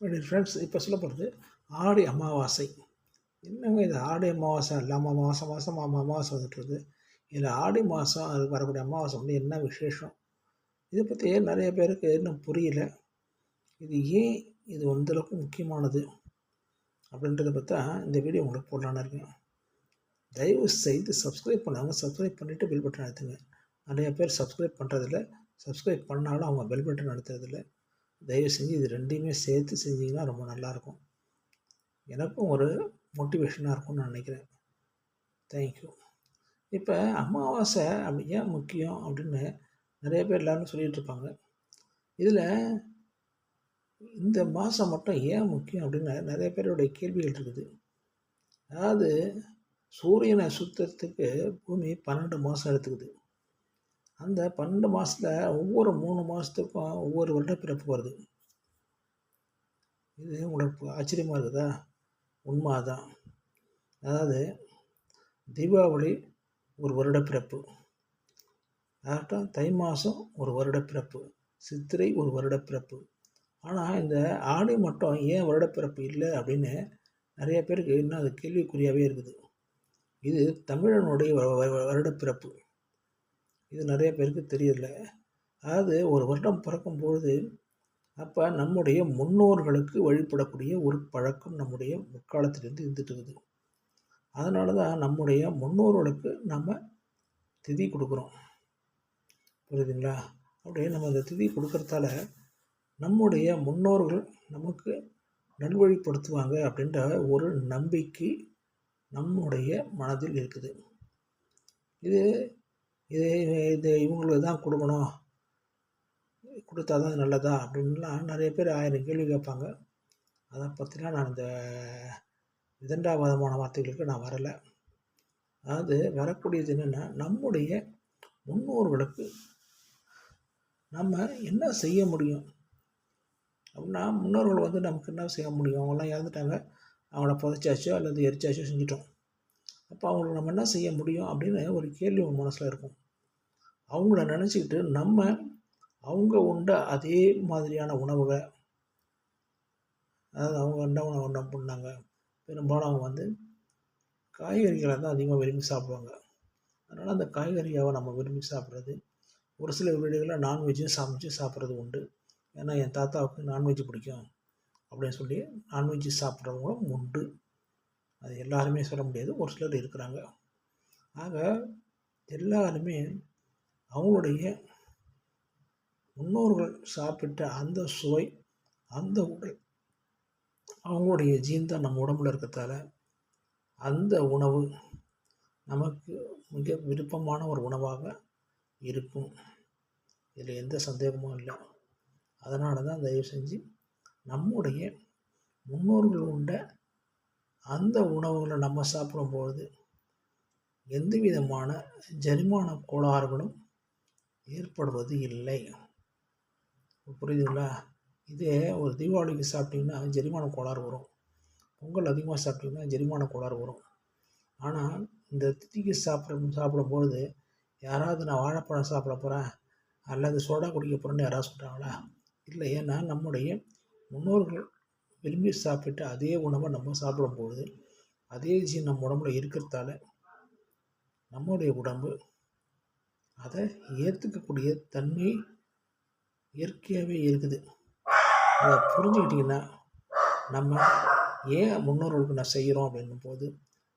என்னுடைய ஃப்ரெண்ட்ஸ் இப்போ சொல்ல போகிறது ஆடி அமாவாசை. என்னங்க இது? ஆடி அமாவாசை இல்லாமல் மாதம் மாதம் அமாவாசை வந்துட்டுருது இதில் ஆடி மாதம் அது வரக்கூடிய அமாவாசை வந்து என்ன விசேஷம்? இதை பற்றி நிறைய பேருக்கு இன்னும் புரியல. இது ஏன் இது அந்தளவுக்கு முக்கியமானது? அப்படின்றத பற்றி இந்த வீடியோ உங்களுக்கு போடலான்னு இருக்கேன். தயவு செய்து சப்ஸ்கிரைப் பண்ணாங்க சப்ஸ்கிரைப் பண்ணிவிட்டு பில் பட்டன் அழுத்துங்க. நிறைய பேர் சப்ஸ்கிரைப் பண்ணுறதில்ல சப்ஸ்கிரைப் பண்ணாலும் அவங்க பெல் பட்டன் அழுத்துறதில்ல. தயவு செஞ்சு இது ரெண்டையுமே சேர்த்து செஞ்சிங்கன்னா ரொம்ப நல்லாயிருக்கும். எனக்கும் ஒரு மோட்டிவேஷனாக இருக்கும்னு நான் நினைக்கிறேன். தேங்க்யூ இப்போ அமாவாசை அப்படி ஏன் முக்கியம் அப்படின்னு நிறைய பேர் எல்லோரும் சொல்லிகிட்டு இருப்பாங்க. இதில் இந்த மாதம் மட்டும் ஏன் முக்கியம் அப்படின்னு நிறைய பேருடைய கேள்விகள் இருக்குது. அதாவது சூரியனை சுத்தத்துக்கு பூமி பன்னெண்டு மாதம் எடுத்துக்குது. அந்த பன்னெண்டு மாதத்தில் ஒவ்வொரு மூணு மாதத்துக்கும் ஒவ்வொரு வருடப்பிறப்பு வருது. இது உங்களுக்கு ஆச்சரியமாக இருக்குதா? உண்மை தான் அதாவது தீபாவளி ஒரு வருடப்பிறப்பு அதாட்டம் தை மாதம் ஒரு வருடப்பிறப்பு சித்திரை ஒரு வருடப்பிறப்பு ஆனால் இந்த ஆடி மட்டும் ஏன் வருடப்பிறப்பு இல்லை அப்படின்னு நிறைய பேருக்கு இன்னும் அது கேள்விக்குறியாகவே இருக்குது. இது தமிழனுடைய வருடப்பிறப்பு இது நிறைய பேருக்கு தெரியல அதாவது ஒரு வருடம் பிறக்கும்பொழுது அப்போ நம்முடைய முன்னோர்களுக்கு வழிபடக்கூடிய ஒரு பழக்கம் நம்முடைய முற்காலத்திலேருந்து இருந்துட்டு இருக்குது. அதனால தான் நம்முடைய முன்னோர்களுக்கு நம்ம திதி கொடுக்குறோம். புரியுதுங்களா? அப்படியே நம்ம அந்த திதி கொடுக்கறதால நம்முடைய முன்னோர்கள் நமக்கு நல்வழிப்படுத்துவாங்க அப்படின்ற ஒரு நம்பிக்கை நம்முடைய மனதில் இருக்குது. இது இது இது இவங்களுக்கு தான் கொடுக்கணும். கொடுத்தா தான் நல்லதா அப்படின்லாம் நிறைய பேர் ஆயிரம் கேள்வி கேட்பாங்க. அதை பற்றிலாம் நான் இந்த விதண்டாவாதமான வார்த்தைகளுக்கு நான் வரலை. அதாவது வரக்கூடியது என்னென்னா நம்முடைய முன்னோர்களுக்கு நம்ம என்ன செய்ய முடியும்? அப்படின்னா முன்னோர்கள் வந்து நமக்கு என்ன செய்ய முடியும்? அவங்களாம் இறந்துட்டாங்க. அவங்கள புதைச்சாச்சோ அல்லது எரிச்சாச்சோ செஞ்சிட்டோம். அப்போ அவங்களுக்கு நம்ம என்ன செய்ய முடியும்? அப்படின்னு ஒரு கேள்வி உங்கள் மனசில் இருக்கும். அவங்கள நினச்சிக்கிட்டு நம்ம அவங்க உண்ட அதே மாதிரியான உணவுகளை அதாவது அவங்க என்ன உணவு என்ன பண்ணாங்க பெரும்பாலும் அவங்க வந்து காய்கறிகளை தான் அதிகமாக விரும்பி சாப்பிடுவாங்க. அதனால் அந்த காய்கறியாவை நம்ம விரும்பி சாப்பிட்றது ஒரு சில வீடுகளில் நான்வெஜ்ஜும் சமைச்சு சாப்பிட்றது உண்டு. ஏன்னா என் தாத்தாவுக்கு நான்வெஜ் பிடிக்கும் அப்படின்னு சொல்லி நான்வெஜ் சாப்பிட்றவங்களும் உண்டு. அது எல்லாருமே சொல்ல முடியாது ஒரு சிலர் இருக்கிறாங்க. ஆக எல்லாருமே அவங்களுடைய முன்னோர்கள் சாப்பிட்ட அந்த சுவை அந்த உடல் அவங்களுடைய ஜீன் தான் நம்ம உடம்புல இருக்கிறதால அந்த உணவு நமக்கு மிக விருப்பமான ஒரு உணவாக இருக்கும். இதில் எந்த சந்தேகமும் இல்லை. அதனால தான் தயவு செஞ்சு நம்முடைய முன்னோர்கள் உண்ட அந்த உணவுகளை நம்ம சாப்பிடும்பொழுது எந்த விதமான ஜரிமான கோளாறுகளும் ஏற்படுவது இல்லை. புரியுதுங்களா? இதே ஒரு தீபாவளிக்கு சாப்பிட்டிங்கன்னா ஜெரிமான கோளாறு வரும். பொங்கல் அதிகமாக சாப்பிட்டிங்கன்னா ஜெரிமான கோளாறு வரும். ஆனால் இந்த திதிக்கு சாப்பிட சாப்பிடும்பொழுது யாராவது நான் வாழைப்பழம் சாப்பிட போகிறேன் அல்லது சோடா குடிக்க போகிறேன்னு யாராவது சொல்கிறாங்களா இல்லை ஏன்னா நம்முடைய முன்னோர்கள் விரும்பி சாப்பிட்டு அதே உணவை நம்ம சாப்பிடும்போது அதே ஜீன் நம்ம உடம்புல இருக்கிறதால நம்முடைய உடம்பு அதை ஏற்றுக்கக்கூடிய தன்மை இயற்கையாகவே இருக்குது. அதை புரிஞ்சுக்கிட்டிங்கன்னா நம்ம ஏன் முன்னோர்களுக்கு நான் செய்கிறோம் அப்படின்னும் போது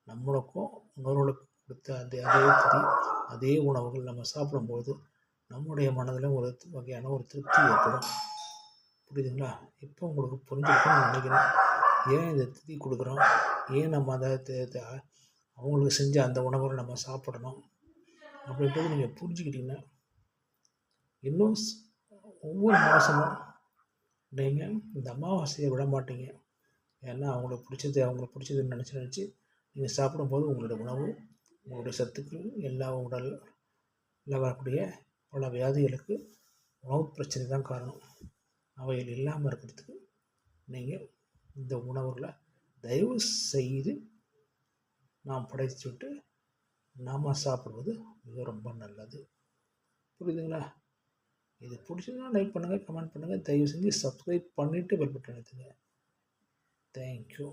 நம்மளுக்கும் முன்னோர்களுக்கு கொடுத்த அதே அதே திதி அதே உணவுகள் நம்ம சாப்பிடும்போது நம்முடைய மனதில் ஒரு வகையான ஒரு திருப்தி ஏற்படும். புரியுதுங்களா? இப்போ உங்களுக்கு புரிஞ்சுக்கணும்னு நினைக்கிறேன். ஏன் இந்த திதி கொடுக்குறோம்? ஏன் நம்ம அதை அவங்களுக்கு செஞ்ச அந்த உணவுகளை நம்ம சாப்பிடணும்? அப்படின்றது நீங்கள் புரிஞ்சுக்கிட்டீங்கன்னா இன்னும் ஒவ்வொரு மாதமும் நீங்கள் இந்த அமாவாசையை விட மாட்டீங்க. ஏன்னா அவங்களுக்கு பிடிச்சது அவங்களுக்கு பிடிச்சதுன்னு நினச்சி நினச்சி நீங்கள் சாப்பிடும்போது உங்களுடைய உணவு உங்களுடைய சத்துக்கள் எல்லா உடலில் வரக்கூடிய பல வியாதிகளுக்கு உணவு பிரச்சனை தான் காரணம். அவைகள் இல்லாமல் இருக்கிறதுக்கு நீங்கள் இந்த உணவுகளை தயவு செய்து நாம் படைத்து விட்டு நாம் சாப்பிடுவது மிக ரொம்ப நல்லது. புரியுதுங்களா? இது பிடிச்சதுன்னா லைக் பண்ணுங்கள் கமெண்ட் பண்ணுங்கள் தயவு செஞ்சு சப்ஸ்கிரைப் பண்ணிவிட்டு பெல் பட்டன் எடுத்துங்க தேங்க்யூ